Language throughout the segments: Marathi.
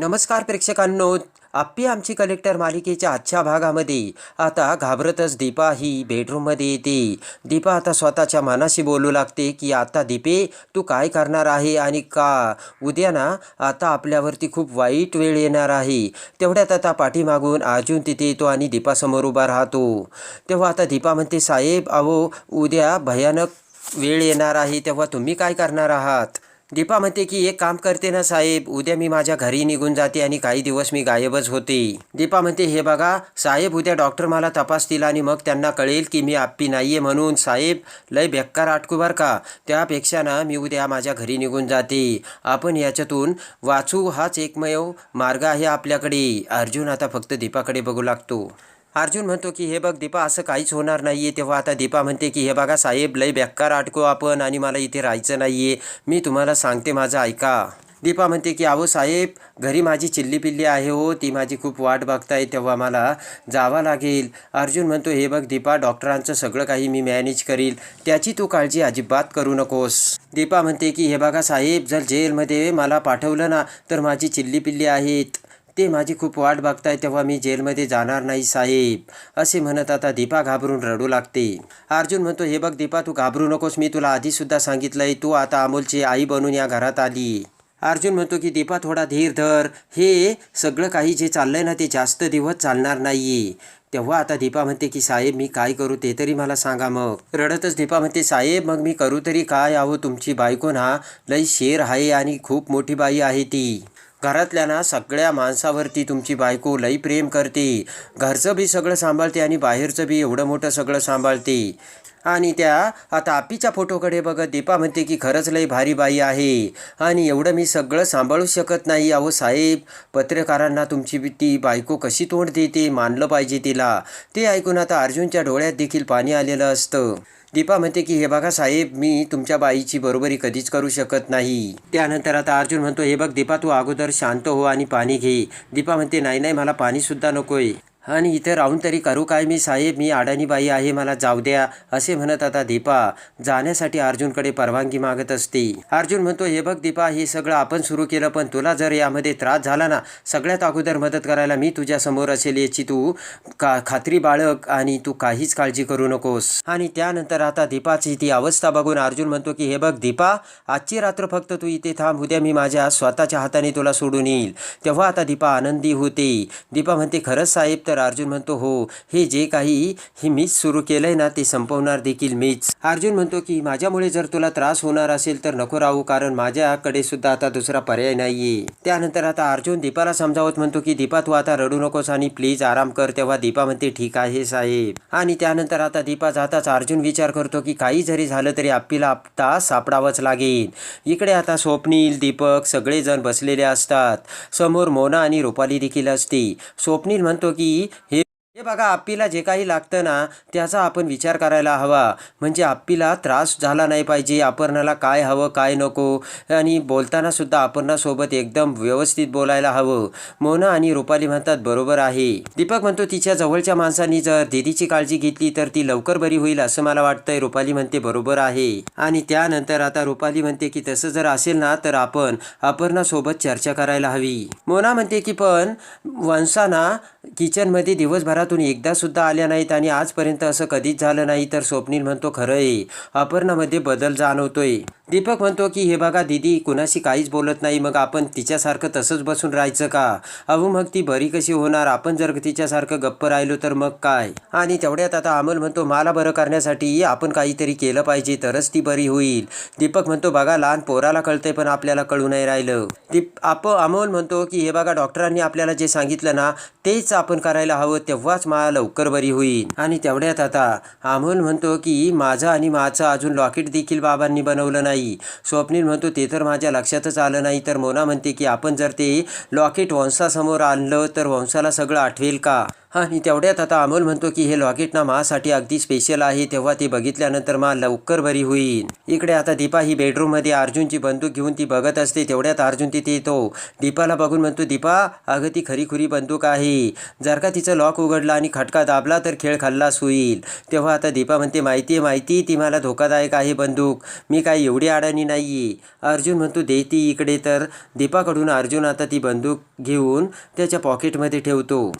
नमस्कार प्रेक्षकांनो आप्पी आमची कलेक्टर मालिकेच्या आजच्या भागामध्ये. आता घाबरतच दीपा ही बेडरूममध्ये येते. दीपा आता स्वतःच्या मनाशी बोलू लागते की आता दीपे तू काय करणार आहे आणि का? उद्या ना आता आपल्यावरती खूप वाईट वेळ येणार आहे. तेवढ्यात आता पाठीमागून अर्जुन तिथे येतो आणि दीपासमोर उभा राहतो. तेव्हा आता दीपा म्हणते साहेब अहो उद्या भयानक वेळ येणार आहे. तेव्हा तुम्ही काय करणार आहात? दीपा म्हणते की एक काम करते ना साहेब उद्या मी माझ्या घरी निघून जाते आणि काही दिवस मी गायबच होते. दीपा म्हणते हे बघा साहेब उद्या डॉक्टर मला तपासतील आणि मग त्यांना कळेल की मी आप्पी नाहीये म्हणून. साहेब लय बेकार आटकू बर का. त्यापेक्षा ना मी उद्या माझ्या घरी निघून जाते. आपण याच्यातून वाचू हाच एकमेव मार्ग आहे आपल्याकडे. अर्जुन आता फक्त दीपाकडे बघू लागतो. अर्जुन म्हणतो की हे बघ दीपा असं काहीच होणार नाही आहे तेव्हा आता दीपा म्हणते की हे बघा साहेब लय बेकार अटको आपण आणि मला इथे राहायचं नाही आहे मी तुम्हाला सांगते माझं ऐका. दीपा म्हणते की अहो साहेब घरी माझी चिल्ली पिल्ली आहे हो ती माझी खूप वाट बघताय तेव्हा मला जावं लागेल. अर्जुन म्हणतो हे बघ दीपा डॉक्टरांचं सगळं काही मी मॅनेज करील त्याची तू काळजी अजिबात करू नकोस. दीपा म्हणते की हे बघा साहेब जर जेलमध्ये मला पाठवलं ना तर माझी चिल्ली पिल्ली आहेत. ते माझी खूप वाट बघताय तेव्हा मी जेलमध्ये जाणार नाही साहेब असे म्हणत आता दीपा घाबरून रडू लागते. अर्जुन म्हणतो हे बघ दीपा तू घाबरू नकोस मी तुला आधीसुद्धा सांगितलंय तू आता अमोलची आई बनून या घरात आली. अर्जुन म्हणतो की दीपा थोडा धीर धर. हे सगळं काही जे चाललंय ना ते जास्त दिवस चालणार नाही तेव्हा आता दीपा म्हणते की साहेब मी काय करू ते तरी मला सांगा मग. रडतच दीपा म्हणते साहेब मग मी करू तरी काय? आहो तुमची बायको ना लई शेर आहे आणि खूप मोठी बाई आहे ती. घरातल्या ना सगळ्या माणसावरती तुमची बायको लई प्रेम करते. घरचं बी सगळं सांभाळते आणि बाहेरचं बी एवढं मोठं सगळं सांभाळते. आणि त्या आता आपीच्या फोटोकडे बघत दीपा म्हणते की खरंच लई भारी बाई आहे. आणि एवढं मी सगळं सांभाळू शकत नाही. अहो साहेब पत्रकारांना तुमची बी- ती बायको कशी तोंड देते? मानलं पाहिजे तिला. ते ऐकून आता अर्जुनच्या डोळ्यात देखील पाणी आलेलं असतं. दीपा म्हणते की हे बघा साहेब मी तुमच्या बाईची बरोबरी कधीच करू शकत नाही. त्यानंतर आता अर्जुन म्हणतो हे बघ दीपा तू अगोदर शांत हो आणि पाणी घे. दीपा म्हणते नाही नाही मला पाणीसुद्धा नकोय. आणि इथे राहून तरी करू काय? मी साहेब मी अडाणीबाई आहे मला जाऊ द्या असे म्हणत आता दीपा. जाण्यासाठी अर्जुनकडे परवानगी मागत असते. अर्जुन म्हणतो हे बघ दीपा हे सगळं आपण सुरू केलं पण तुला जर यामध्ये त्रास झाला ना सगळ्यात अगोदर मदत करायला मी तुझ्या समोर असेल याची तू का खात्री बाळग आणि तू काहीच काळजी करू नकोस. आणि त्यानंतर आता दीपाची ती अवस्था बघून अर्जुन म्हणतो की हे बघ दीपा आजची रात्र फक्त तू इथे थांब उद्या मी माझ्या स्वतःच्या हाताने तुला सोडून येईल. तेव्हा आता दीपा आनंदी होते. दीपा म्हणते खरंच साहेब तर अर्जुन म्हणतो हो हे जे काही हे मीच सुरू केलंय ना ते संपवणार देखील मीच. अर्जुन म्हणतो की माझ्यामुळे जर तुला त्रास होणार असेल तर नको राहू कारण माझ्याकडे सुद्धा आता दुसरा पर्याय नाहीये. त्यानंतर आता अर्जुन दीपाला समजावत म्हणतो की दीपा तू आता रडू नकोस आणि प्लीज आराम कर तेव्हा दीपा म्हणते ठीक आहे साहेब. आणि त्यानंतर आता दीपा जाताच अर्जुन विचार करतो की काही जरी झालं तरी आपल्याला आता सापडावंच लागेल. इकडे आता स्वप्नील दीपक सगळेजण बसलेले असतात. समोर मोना आणि रुपाली देखील असते स्वप्नील म्हणतो की हे हे बघा आप्पीला जे काही लागतं ना त्याचा आपण विचार करायला हवा. म्हणजे आप्पीला त्रास झाला नाही पाहिजे अपर्णाला काय हवं काय नको. आणि बोलताना सुद्धा अपर्णासोबत एकदम व्यवस्थित बोलायला हवं. मोना आणि रुपाली म्हणतात बरोबर आहे. दीपक म्हणतो तिच्या जवळच्या माणसांनी जर दिदीची काळजी घेतली तर ती लवकर बरी होईल असं मला वाटतंय. रुपाली म्हणते बरोबर आहे. आणि त्यानंतर आता रुपाली म्हणते की तसं जर असेल ना तर आपण अपर्णासोबत चर्चा करायला हवी. मोना म्हणते की पण वंशाना किचनमध्ये दिवसभरात एकदा सुद्धा आल्या नाहीत आणि आजपर्यंत असं कधीच झालं नाही तर स्वप्नील म्हणतो खरं आहे अपर्णामध्ये बदल जाणवतोय. दीपक म्हणतो की हे बघा दीदी कुणाशी काहीच बोलत नाही. मग आपण तिच्यासारखं तसंच बसून राहायचं का? अहो मग ती बरी कशी होणार? आपण जर तिच्यासारखं गप्प राहिलो तर मग काय? आणि तेवढ्यात आता अमोल म्हणतो मला बरं करण्यासाठी आपण काहीतरी केलं पाहिजे तरच ती बरी होईल. दीपक म्हणतो बघा लहान पोराला कळतंय पण आपल्याला कळू नाही राहिलं. दीप आप अमोल म्हणतो की हे बघा डॉक्टरांनी आपल्याला जे सांगितलं ना तेच आपण करायला हवं तेव्हा तेव्हाच मा लवकर बरी होईल. आणि तेवढ्यात आता अमोल म्हणतो की माझं आणि माझं अजून लॉकेट देखील बाबांनी बनवलं नाही. स्वप्नील म्हणतो ते तर माझ्या लक्षातच आलं नाही. तर मोना म्हणते की आपण जर ते लॉकेट वंशासमोर आणलं तर वंशाला सगळं आठवेल का? आणि तेवढ्यात आता अमोल म्हणतो की हे लॉकेट ना मासाठी अगदी स्पेशल आहे. तेव्हा ते बघितल्यानंतर मा लवकर बरी होईल इकडे आता दीपा ही बेडरूममध्ये अर्जुनची बंदूक घेऊन ती बघत असते. तेवढ्यात अर्जुन तिथे येतो. दीपाला बघून म्हणतो दीपा अगं ती खरीखुरी बंदूक आहे. जर का तिचं लॉक उघडला आणि खटका दाबला तर खेळ खल्लास होईल. तेव्हा आता दीपा म्हणते माहिती आहे माहिती ती मला धोकादायक आहे बंदूक. मी काही एवढी अडाणी नाही आहे अर्जुन म्हणतो देती इकडे तर. दीपाकडून अर्जुन आता ती बंदूक घेऊन त्याच्या पॉकेटमध्ये ठेवतो.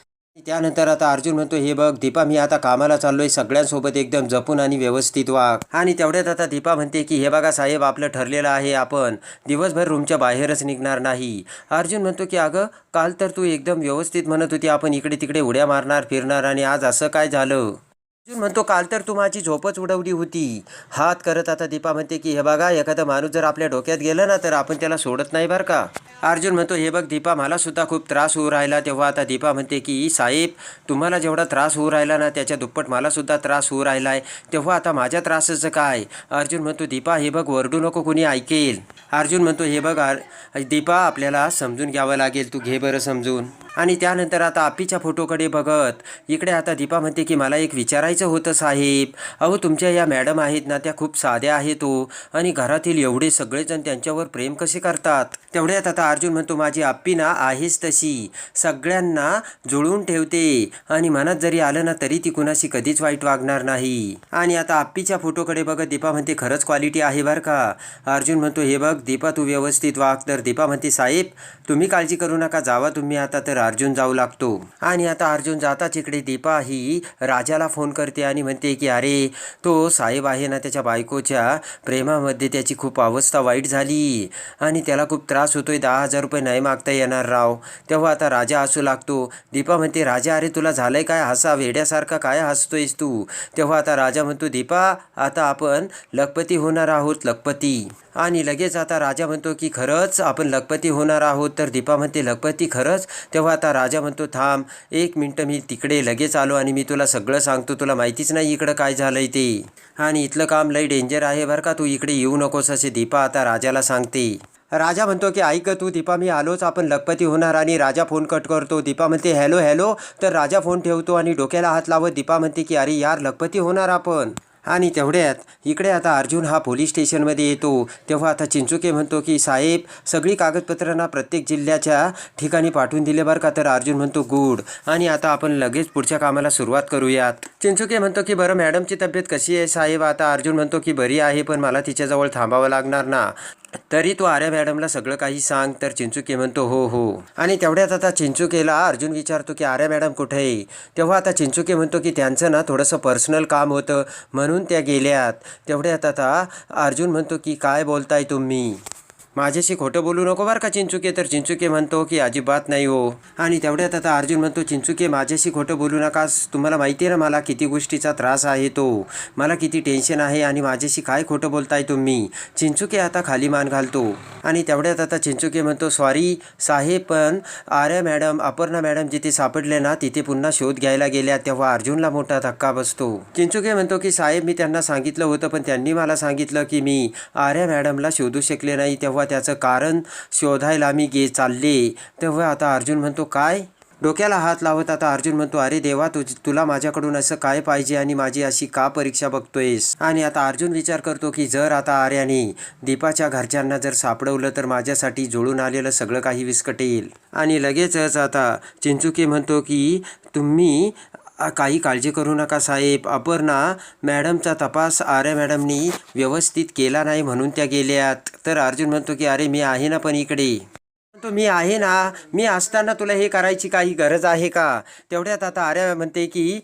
त्यानंतर आता अर्जुन म्हणतो हे बघ दीपा मी आता कामाला चाललोय सगळ्यांसोबत एकदम जपून आणि व्यवस्थित वाग. आणि तेवढ्यात आता दीपा म्हणते की हे बघा साहेब आपलं ठरलेलं आहे आपण. दिवसभर रूमच्या बाहेरच निघणार नाही. अर्जुन म्हणतो की अगं काल तर तू एकदम व्यवस्थित म्हणत होती आपण इकडे तिकडे उड्या मारणार फिरणार आणि आज असं काय झालं? अर्जुन म्हणतो काल तर तू माझी झोपच उडवली होती. हात करत आता दीपा म्हणते की हे बघा एखादा माणूस जर आपल्या डोक्यात गेलं ना तर आपण त्याला सोडत नाही बरं का? अर्जुन म्हणतो हे बघ दीपा मला सुद्धा खूप त्रास होऊ राहिला. तेव्हा आता दीपा म्हणते की साहेब तुम्हाला जेवढा त्रास होऊ राहिला ना त्याच्या दुप्पट मला सुद्धा त्रास होऊ राहिला आहे तेव्हा आता माझ्या त्रासाचं काय? अर्जुन म्हणतो दीपा हे बघ वरडू नको कुणी ऐकेल. अर्जुन म्हणतो हे बघ दीपा आपल्याला समजून घ्यावं लागेल तू घे बरं समजून. आणि त्यानंतर आता आप्पीच्या फोटोकडे बघत इकडे आता दीपा म्हणते की मला एक विचारायचं होतं साहेब. अहो तुमच्या या मॅडम आहेत ना त्या खूप साध्या आहेत हो. आणि घरातील एवढे सगळेजण त्यांच्यावर प्रेम कसे करतात? तेवढ्यात आता अर्जुन म्हणतो माझी आप्पी ना आहेच तशी. सगळ्यांना जुळवून ठेवते. आणि मनात जरी आलं ना तरी ती कुणाशी कधीच वाईट वागणार नाही. आणि आता आप्पीच्या फोटोकडे बघत दीपा म्हणते खरंच क्वालिटी आहे बरं का? अर्जुन म्हणतो हे बघ दीपा तू व्यवस्थित वाग. तर दीपा म्हणते साहेब तुम्ही काळजी करू नका जावा तुम्ही आता तर अर्जुन जाऊ लागतो. आणि आता अर्जुन जाताच इकडे दीपा ही राजाला फोन कर करते आणि म्हणते की अरे तो साहेब आहे ना त्याच्या बायकोच्या प्रेमामध्ये त्याची खूप अवस्था वाईट झाली आणि त्याला खूप त्रास होतोय. दहा हजार रुपये नाही मागता येणार राव. तेव्हा आता राजा हसू लागतो. दीपा म्हणते राजा अरे तुला झालंय काय? हसा वेड्यासारखा काय हसतोयस तू? तेव्हा आता राजा म्हणतो दीपा आता आपण लखपती होणार आहोत लखपती. आणि लगेच आता राजा म्हणतो की खरंच आपण लखपती होणार आहोत. तर दीपा म्हणते लखपती खरंच? तेव्हा आता राजा म्हणतो थांब एक मिनटं मी तिकडे लगेच आलो आणि मी तुला सगळं सांगतो. तुला माहितीच नाही इकडं काय झालंय ते. आणि इथलं काम लई डेंजर आहे बरं का तू इकडे येऊ नकोस असे दीपा आता राजाला सांगते. राजा म्हणतो की ऐक तू दीपा मी आलोच आपण लखपती होणार आणि राजा फोन कट करतो. दीपा म्हणते हॅलो हॅलो. तर राजा फोन ठेवतो आणि डोक्याला हात लावत दीपा म्हणते की अरे यार लखपती होणार आपण. आणि तेवढ्यात इकडे आता अर्जुन हा पोलीस स्टेशनमध्ये येतो. तेव्हा आता चिंचुके म्हणतो की साहेब सगळी कागदपत्रांना प्रत्येक जिल्ह्याच्या ठिकाणी पाठवून दिले बरं का? तर अर्जुन म्हणतो गुड. आणि आता आपण लगेच पुढच्या कामाला सुरुवात करूयात. चिंचुके म्हणतो की बरं मॅडमची तब्येत कशी आहे साहेब? आता अर्जुन म्हणतो की बरी आहे पण मला तिच्याजवळ थांबावं लागणार ना. तरी तू आर्या मॅडमला सगळं काही सांग तर चिंचुके म्हणतो हो हो. आणि तेवढ्यात आता चिंचुकेला अर्जुन विचारतो की आर्या मॅडम कुठे आहे? तेव्हा आता चिंचुके म्हणतो की त्यांचं ना थोडंसं पर्सनल काम होतं म्हणून त्या गेल्यात. तेवढ्यात आता अर्जुन म्हणतो की काय बोलताय तुम्ही? माझ्याशी खोटं बोलू नको बरं का चिंचुके. तर चिंचुके म्हणतो की अजिबात नाही हो. आणि तेवढ्यात आता अर्जुन म्हणतो चिंचुके माझ्याशी खोटं बोलू नकास. तुम्हाला माहिती आहे ना मला किती गोष्टीचा त्रास आहे तो. मला किती टेन्शन आहे आणि माझ्याशी काय खोटं बोलताय तुम्ही? चिंचुके आता खाली मान घालतो. आणि तेवढ्यात आता चिंचुके म्हणतो सॉरी साहेब पण आर्या मॅडम अपर्णा मॅडम जिथे सापडले ना तिथे पुन्हा शोध घ्यायला गेल्या. तेव्हा अर्जुनला मोठा धक्का बसतो. चिंचुके म्हणतो की साहेब मी त्यांना सांगितलं होतं पण त्यांनी मला सांगितलं की मी आर्या मॅडमला शोधू शकले नाही. तेव्हा त्याचं कारण शोधायला मी गे चालले. तेव्हा आता अर्जुन म्हणतो काय? डोक्याला हात लावत आता अर्जुन म्हणतो अरे देवा तुझ तुला माझ्याकडून असं काय पाहिजे आणि माझी अशी का परीक्षा बघतोयस? आणि आता अर्जुन विचार करतो की जर आता आर्याने दीपाच्या घरच्यांना जर सापडवलं तर माझ्यासाठी जुळून आलेलं सगळं काही विस्कटेल. आणि लगेचच आता चिंचुके म्हणतो की तुम्ही काही काळजी करू नका साहेब. अपर्णा मॅडमचा तपास आर्या मॅडमनी व्यवस्थित केला नाही म्हणून त्या गेल्यात. तर अर्जुन म्हणतो की अरे मी आहे ना पण इकडे. म्हणतो मी आहे ना? मी असताना तुला हे करायची काही गरज आहे का? तेवढ्यात आता आर्या म्हणते की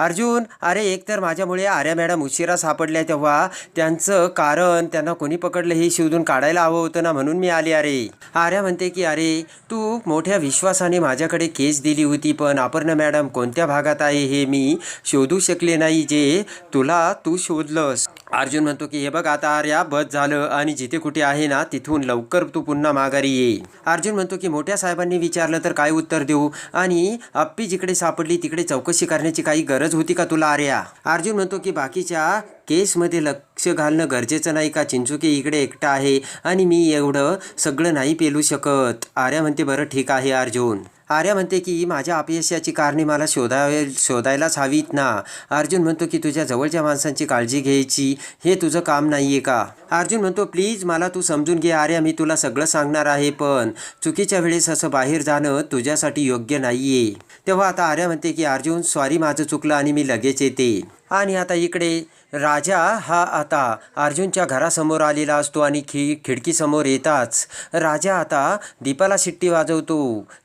अर्जुन अरे एकतर माझ्यामुळे आर्या मॅडम उशिरा सापडल्या तेव्हा. त्यांचं कारण त्यांना कोणी पकडलं हे शोधून काढायला हवं होतं ना म्हणून मी आले अरे. आर्या म्हणते की अरे तू मोठ्या विश्वासाने माझ्याकडे केस दिली होती पण अपर्णा मॅडम कोणत्या भागात आहे हे मी शोधू शकले नाही जे तुला तू शोधलंस. अर्जुन म्हणतो की हे बघ आता आर्या बस झालं आणि जिथे कुठे आहे ना तिथून लवकर तू पुन्हा माघारी ये. अर्जुन म्हणतो की मोठ्या साहेबांनी विचारलं तर काय उत्तर देऊ? आणि अप्पी जिकडे सापडली तिकडे चौकशी करण्याची काही गरज होती का तुला आर्या? अर्जुन म्हणतो की बाकीच्या केसमध्ये लक्ष घालणं गरजेचं नाही का? चिंचुके इकडे एकटा आहे आणि मी एवढं सगळं नाही पेलू शकत. आर्या म्हणते बरं ठीक आहे अर्जुन. आर्या म्हणते की माझ्या अपयशाची कारणे मला शोधावे शोधायलाच हवीत ना. अर्जुन म्हणतो की तुझ्या जवळच्या माणसांची काळजी घ्यायची. हे तुझं काम नाही आहे का? अर्जुन म्हणतो प्लीज मला तू समजून घे आर्या. मी तुला सगळं सांगणार आहे पण चुकीच्या वेळेस असं बाहेर जाणं तुझ्यासाठी योग्य नाही आहे तेव्हा आता आर्या म्हणते की अर्जुन सॉरी माझं चुकलं आणि मी लगेच येते. आणि आता इकडे राजा हा आता अर्जुनच्या घरासमोर आलेला असतो आणि खि खिडकीसमोर येताच. राजा आता दीपाला शिट्टी वाजवतो.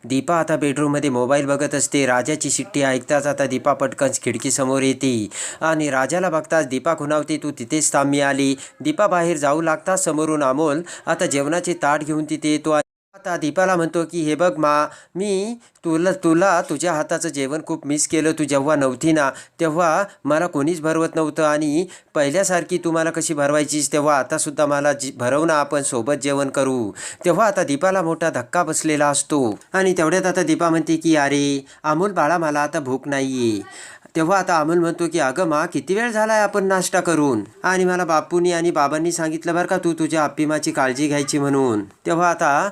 दीपा आता बेडरूममध्ये मोबाईल बघत असते. राजाची शिट्टी ऐकताच आता दीपा पटकन खिडकीसमोर येते. आणि राजाला बघताच दीपा खुणावते तू तिथेच थांबी आली. दीपा बाहेर जाऊ लागताच समोरून अमोल आता जेवणाचे ताट घेऊन तिथे येतो आता दीपाला म्हणतो की हे बघ मा मी तुला तुला तुझ्या हाताचं जेवण खूप मिस केलं तू जेव्हा नव्हती ना तेव्हा मला कोणीच भरवत नव्हतं आणि पहिल्यासारखी तू मला कशी भरवायचीस तेव्हा आतासुद्धा मला जी भरव ना आपण सोबत जेवण करू. तेव्हा आता दीपाला मोठा धक्का बसलेला असतो आणि तेवढ्यात आता दीपा म्हणते की अरे अमोल बाळा मला आता भूक नाही तेव्हा आता अमोल म्हणतो की अगं मा किती वेळ झालाय आपण नाश्ता करून? आणि मला बापूंनी आणि बाबांनी सांगितलं बरं का तू तुझ्या अप्पिमाची काळजी घ्यायची म्हणून. तेव्हा आता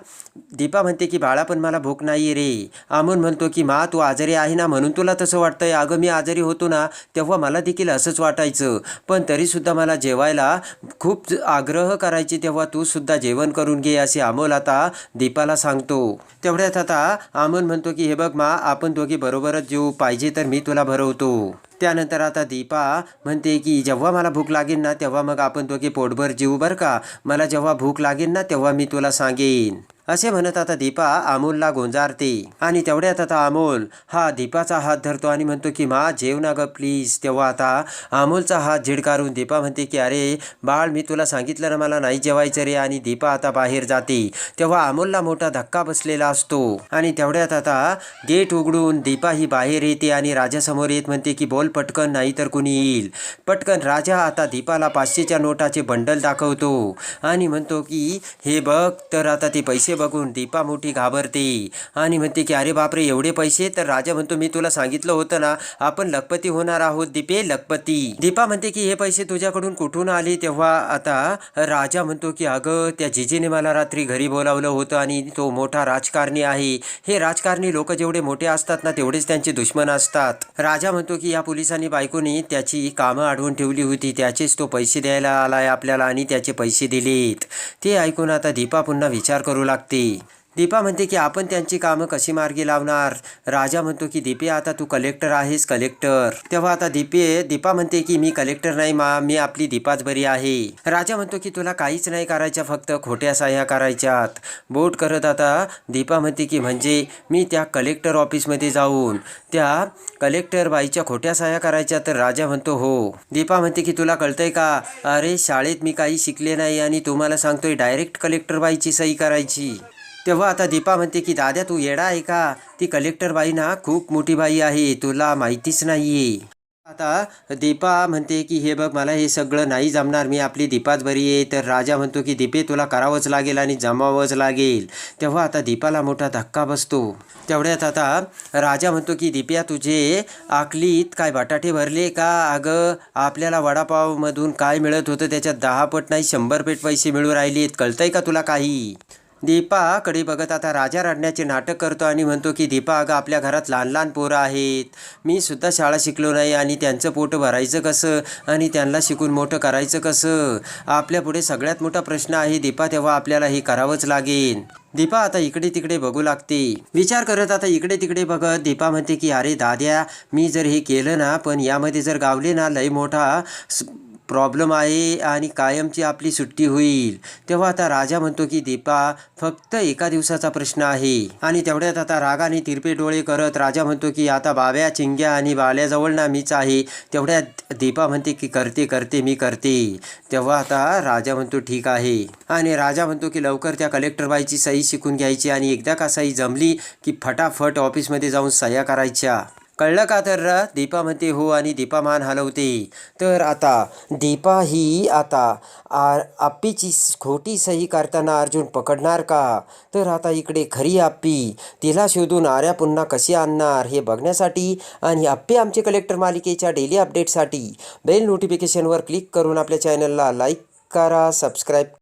दीपा म्हणते की बाळा पण मला भूक नाही रे. अमोल म्हणतो की मा तू आजारी आहे ना म्हणून तुला तसं वाटतंय. अगं मी आजारी होतो ना तेव्हा मला देखील असंच वाटायचं. पण तरीसुद्धा मला जेवायला खूप आग्रह करायची तेव्हा तू सुद्धा जेवण करून घे असे अमोल आता दीपाला सांगतो. तेवढ्यात आता अमोल म्हणतो की हे बघ मा आपण दोघी बरोबरच जेऊ. पाहिजे तर मी तुला भरवतो. त्यानंतर आता दीपा म्हणते की जेव्हा मला भूक लागेल ना तेव्हा मग आपण दोघे पोटभर जीव बरं का? मला जेव्हा भूक लागेल ना तेव्हा मी तुला सांगेन. असे म्हणत आता दीपा अमोलला गोंजारते. आणि तेवढ्यात आता अमोल हा दीपाचा हात धरतो आणि म्हणतो की मा जेव ना ग प्लीज तेव्हा आता अमोलचा हात झिडकारून दीपा म्हणते की अरे बाळ मी तुला सांगितलं ना मला नाही जेवायचं रे. आणि दीपा आता बाहेर जाते. तेव्हा अमोलला मोठा धक्का बसलेला असतो. आणि तेवढ्यात आता गेट उघडून दीपा ही बाहेर येते आणि राजासमोर येत म्हणते की बोल पटकन नाही तर कुणी येईल. पटकन राजा आता दीपाला पाचशेच्या नोटाचे बंडल दाखवतो. आणि म्हणतो की हे बघ तर आता ते पैसे बघून दीपा मोठी घाबरते. आणि म्हणते की अरे बापरे एवढे पैसे? तर राजा म्हणतो मी तुला सांगितलं होतं ना आपण लखपती होणार आहोत दीपे लखपती. दीपा म्हणते की हे पैसे तुझ्याकडून कुठून आले? तेव्हा आता राजा म्हणतो की अगं त्या जिजीने मला रात्री घरी बोलावलं होतं आणि तो मोठा राजकारणी आहे. हे राजकारणी लोक जेवढे मोठे असतात ना तेवढेच त्यांचे दुश्मन असतात. राजा म्हणतो की या पोलिसांनी बायकोनी त्याची कामं अडवून ठेवली होती. त्याचेच तो पैसे द्यायला आलाय आपल्याला आणि त्याचे पैसे दिलेत. ते ऐकून आता दीपा पुन्हा विचार करू लागते लागते दीपा म्हणते की आपण त्यांची कामं कशी मार्गी लावणार? राजा म्हणतो की दीपे आता तू कलेक्टर आहेस कलेक्टर तेव्हा आता दीपे दीपा म्हणते की मी कलेक्टर नाही मा मी आपली दीपाच बरी आहे. राजा म्हणतो की तुला काहीच नाही करायच्या फक्त खोट्या साह्या करायच्यात. बोट करत आता दीपा म्हणते की म्हणजे मी त्या कलेक्टर ऑफिसमध्ये जाऊन त्या कलेक्टर बाईच्या खोट्या साह्या करायच्या. तर राजा म्हणतो हो. दीपा म्हणते की तुला कळतंय का? अरे शाळेत मी काही शिकले नाही आणि तुम्हाला सांगतोय डायरेक्ट कलेक्टर बाईची सही करायची. तेव्हा आता दीपा म्हणते की दाद्या तू येडा आहे का? ती कलेक्टर बाई ना खूप मोठी बाई आहे तुला माहितीच नाही आता दीपा म्हणते की हे बघ मला हे सगळं नाही जमणार मी आपली दीपाच बरी आहे. तर राजा म्हणतो की दीपे तुला करावंच लागेल आणि जमावंच लागेल. तेव्हा आता दीपाला मोठा धक्का बसतो. तेवढ्यात आता राजा म्हणतो की दीप्या तुझे आकलीत काय बटाटे भरले का? अगं आपल्याला वडापावमधून काय मिळत होतं त्याच्यात दहा पट नाही शंभर पेट पैसे मिळू राहिलेत कळतंय का तुला काही? दीपाकडे बघत आता राजा रडण्याचे नाटक करतो आणि म्हणतो की दीपा अगं आपल्या घरात लहान लहान पोरं आहेत. मी सुद्धा शाळा शिकलो नाही आणि त्यांचं पोट भरायचं कसं? आणि त्यांना शिकून मोठं करायचं कसं? आपल्यापुढे सगळ्यात मोठा प्रश्न आहे दीपा तेव्हा आपल्याला हे करावंच लागेल. दीपा आता इकडे तिकडे बघू लागते. विचार करत आता इकडे तिकडे बघत दीपा म्हणते की अरे दाद्या मी जर हे केलं ना पण यामध्ये जर गावले ना लय मोठा स- प्रॉब्लेम आहे आणि कायमची आपली सुट्टी होईल. तेव्हा आता राजा म्हणतो की दीपा फक्त एका दिवसाचा प्रश्न आहे. आणि तेवढ्यात आता रागाने तिरपे डोळे करत राजा म्हणतो की आता बाव्या चिंग्या आणि बाल्याजवळ ना मीच आहे. तेवढ्यात दीपा म्हणते की करते करते मी करते. तेव्हा आता राजा म्हणतो ठीक आहे. आणि राजा म्हणतो की लवकर त्या कलेक्टर बाईची सही शिकून घ्यायची आणि एकदा का सही जमली की फटाफट ऑफिसमध्ये जाऊन सह्या करायच्या. कळलं का तर दीपा म्हणते हो आणि दीपा मान हलवते. तर आता दीपा ही आता आर आप्पीची खोटी सही करताना अर्जुन पकडणार का? तर आता इकडे खरी आप्पी तिला शोधून आर्या पुन्हा कशी आणणार हे बघण्यासाठी आणि आप्पी आमचे कलेक्टर मालिकेच्या डेली अपडेटसाठी बेल नोटिफिकेशनवर क्लिक करून आपल्या चॅनलला लाईक करा सबस्क्राईब